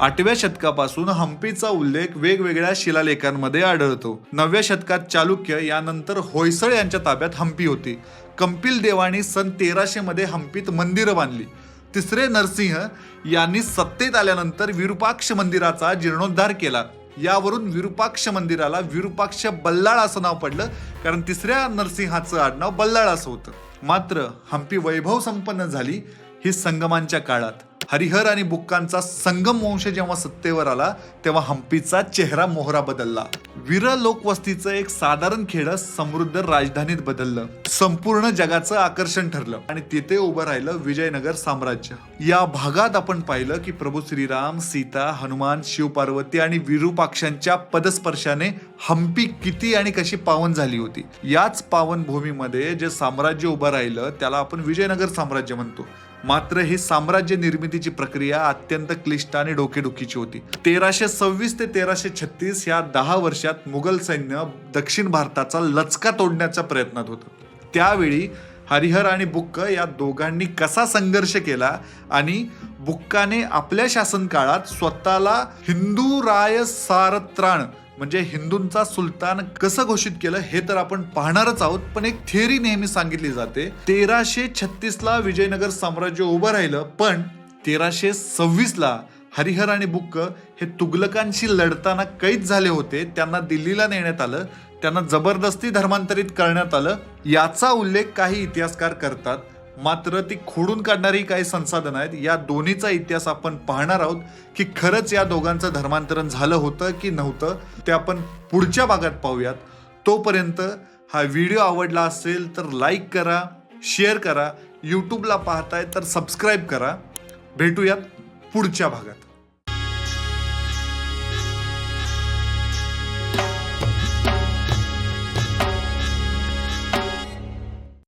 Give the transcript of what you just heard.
आठव्या शतकापासून हम्पीचा उल्लेख वेगवेगळ्या शिलालेखांमध्ये आढळतो. नवव्या शतकात चालुक्य यानंतर होयसळ यांच्या ताब्यात हम्पी होती. कंपिल देवानी सन तेराशे मध्ये हम्पीत मंदिरं बांधली. तिसरे नरसिंह यांनी सत्तेत आल्यानंतर विरुपाक्ष मंदिराचा जीर्णोद्धार केला. यावरून विरुपाक्ष मंदिराला विरूपाक्ष बल्लाळ असं नाव पडलं कारण तिसऱ्या नरसिंहाचं आडनाव बल्लाळ असं होतं. मात्र हम्पी वैभव संपन्न झाली ही संगमांच्या काळात. हरिहर आणि बुक्कांचा संगम वंश जेव्हा सत्तेवर आला तेव्हा हम्पीचा चेहरा मोहरा बदलला. विरळ लोकवस्तीचं एक साधारण खेळ समृद्ध राजधानीत बदललं. संपूर्ण जगाचं आकर्षण ठरलं आणि तिथे उभं राहिलं विजयनगर साम्राज्य. या भागात आपण पाहिलं की प्रभू श्रीराम सीता हनुमान शिवपार्वती आणि विरूपाक्षांच्या पदस्पर्शाने हम्पी किती आणि कशी पावन झाली होती? याच पावन भूमीमध्ये जे साम्राज्य उभं राहिलं त्याला आपण विजयनगर साम्राज्य म्हणतो. मात्र ही साम्राज्य निर्मितीची प्रक्रिया अत्यंत क्लिष्ट आणि डोकेडुखीची होती. तेराशे सव्वीस ते तेराशे छत्तीस या दहा वर्षात मुघल सैन्य दक्षिण भारताचा लचका तोडण्याच्या प्रयत्नात होतं. त्यावेळी हरिहर आणि बुक्क या दोघांनी कसा संघर्ष केला आणि बुक्काने आपल्या शासन काळात स्वतःला हिंदू राय सारत्राण म्हणजे हिंदूंचा सुलतान कसं घोषित केलं हे तर आपण पाहणारच आहोत पण एक थिअरी नेहमी सांगितली जाते. तेराशे छत्तीस ला विजयनगर साम्राज्य उभं राहिलं पण तेराशे सव्वीस ला हरिहर आणि बुक्क हे तुगलकांशी लढताना कैद झाले होते त्यांना दिल्लीला नेण्यात आलं त्यांना जबरदस्ती धर्मांतरित करण्यात आलं याचा उल्लेख काही इतिहासकार करतात. मात्र ती खोडून काढणारी काही संसाधनं आहेत. या दोन्हीचा इतिहास आपण पाहणार आहोत की खरंच या दोघांचं धर्मांतरण झालं होतं की नव्हतं ते आपण पुढच्या भागात पाहूयात. तोपर्यंत हा व्हिडिओ आवडला असेल तर लाईक करा शेअर करा यूट्यूबला पाहताय तर सबस्क्राईब करा. भेटूयात पुढच्या भागात.